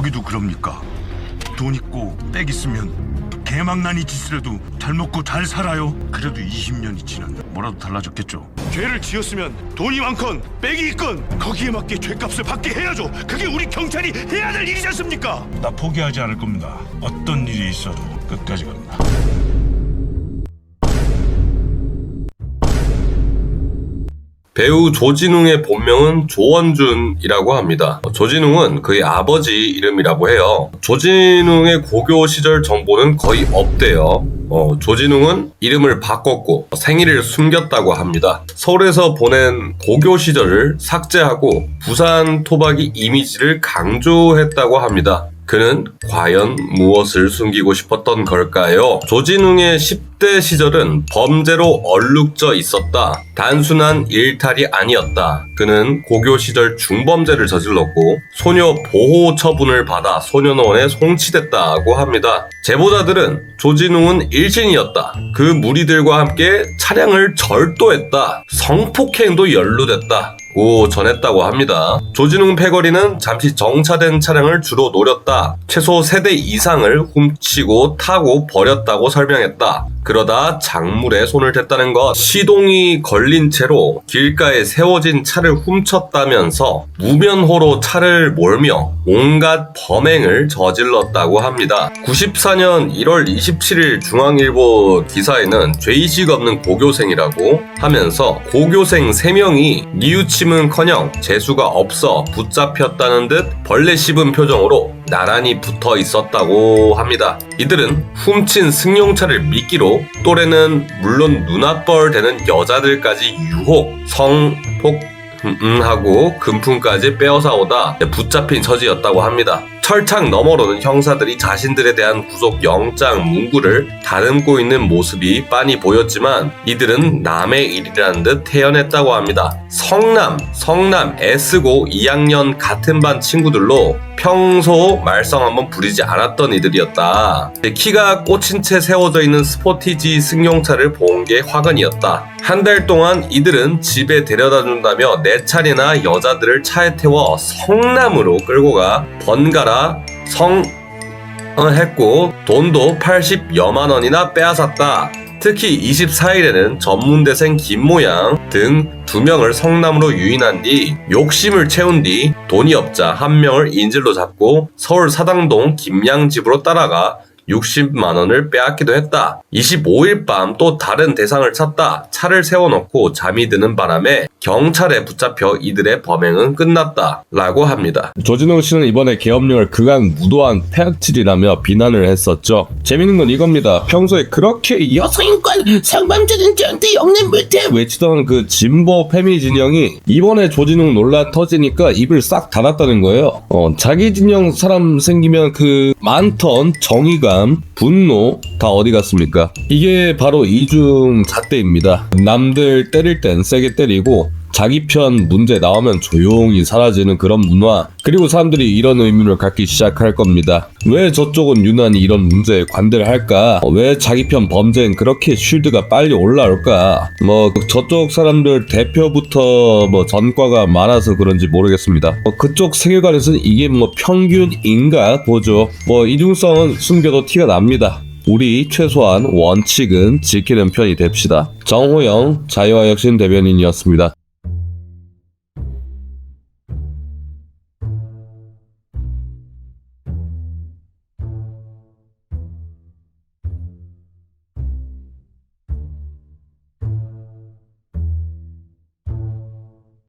거기도 그럽니까? 돈 있고 빽 있으면 개망난이 짓으려도 잘 먹고 잘 살아요. 그래도 20년이 지났네. 뭐라도 달라졌겠죠. 죄를 지었으면 돈이 많건 빽이 있건 거기에 맞게 죄값을 받게 해야죠. 그게 우리 경찰이 해야 될 일이지 않습니까? 나 포기하지 않을 겁니다. 어떤 일이 있어도 끝까지 갑니다. 배우 조진웅의 본명은 조원준이라고 합니다. 조진웅은 그의 아버지 이름이라고 해요. 조진웅의 고교 시절 정보는 거의 없대요. 어, 조진웅은 이름을 바꿨고 생일을 숨겼다고 합니다. 서울에서 보낸 고교 시절을 삭제하고 부산 토박이 이미지를 강조했다고 합니다. 그는 과연 무엇을 숨기고 싶었던 걸까요? 조진웅의 10대 시절은 범죄로 얼룩져 있었다. 단순한 일탈이 아니었다. 그는 고교 시절 중범죄를 저질렀고 소녀 보호 처분을 받아 소년원에 송치됐다고 합니다. 제보자들은 조진웅은 일진이었다. 그 무리들과 함께 차량을 절도했다. 성폭행도 연루됐다. 고 전했다고 합니다. 조진웅 패거리는 잠시 정차된 차량을 주로 노렸다. 최소 3대 이상을 훔치고 타고 버렸다고 설명했다. 그러다 작물에 손을 댔다는 것, 시동이 걸린 채로 길가에 세워진 차를 훔쳤다면서 무면허로 차를 몰며 온갖 범행을 저질렀다고 합니다. 94년 1월 27일 중앙일보 기사에는 죄의식 없는 고교생이라고 하면서 고교생 3명이 뉘우침은커녕 재수가 없어 붙잡혔다는 듯 벌레 씹은 표정으로 나란히 붙어 있었다고 합니다. 이들은 훔친 승용차를 미끼로 또래는 물론 눈앞벌 되는 여자들까지 유혹, 성폭, 음, 음 하고 금품까지 빼앗아 오다 붙잡힌 처지였다고 합니다. 철창 너머로는 형사들이 자신들에 대한 구속 영장 문구를 다듬고 있는 모습이 빤히 보였지만 이들은 남의 일이라는 듯 태연했다고 합니다. 성남, 성남 S고 2학년 같은 반 친구들로 평소 말썽 한번 부리지 않았던 이들이었다. 키가 꽂힌 채 세워져 있는 스포티지 승용차를 본 게 화근이었다. 한 달 동안 이들은 집에 데려다 준다며 네 차례나 여자들을 차에 태워 성남으로 끌고 가 번갈아 성 어, 했고 돈도 80여만 원이나 빼앗았다. 특히 24일에는 전문대생 김모양 등 두 명을 성남으로 유인한 뒤 욕심을 채운 뒤 돈이 없자 한 명을 인질로 잡고 서울 사당동 김양 집으로 따라가 60만 원을 빼앗기도 했다. 25일 밤 또 다른 대상을 찾다. 차를 세워놓고 잠이 드는 바람에 경찰에 붙잡혀 이들의 범행은 끝났다. 라고 합니다. 조진웅 씨는 이번에 계엄령을 그간 무도한 폐악질이라며 비난을 했었죠. 재밌는 건 이겁니다. 평소에 그렇게 여성인권 상반자들한테 영내 못해 외치던 그 진보 페미 진영이 이번에 조진웅 논란 터지니까 입을 싹 닫았다는 거예요. 어, 자기 진영 사람 생기면 그 많던 정의 감, 분노 다 어디 갔습니까? 이게 바로 이중 잣대입니다. 남들 때릴 땐 세게 때리고 자기 편 문제 나오면 조용히 사라지는 그런 문화 그리고 사람들이 이런 의문을 갖기 시작할 겁니다. 왜 저쪽은 유난히 이런 문제에 관대를 할까? 왜 자기 편 범죄는 그렇게 쉴드가 빨리 올라올까? 뭐 저쪽 사람들 대표부터 뭐 전과가 많아서 그런지 모르겠습니다. 뭐 그쪽 세계관에서는 이게 뭐 평균인가 보죠. 뭐 이중성은 숨겨도 티가 납니다 우리 최소한 원칙은 지키는 편이 됩시다. 정호영 자유화혁신 대변인이었습니다.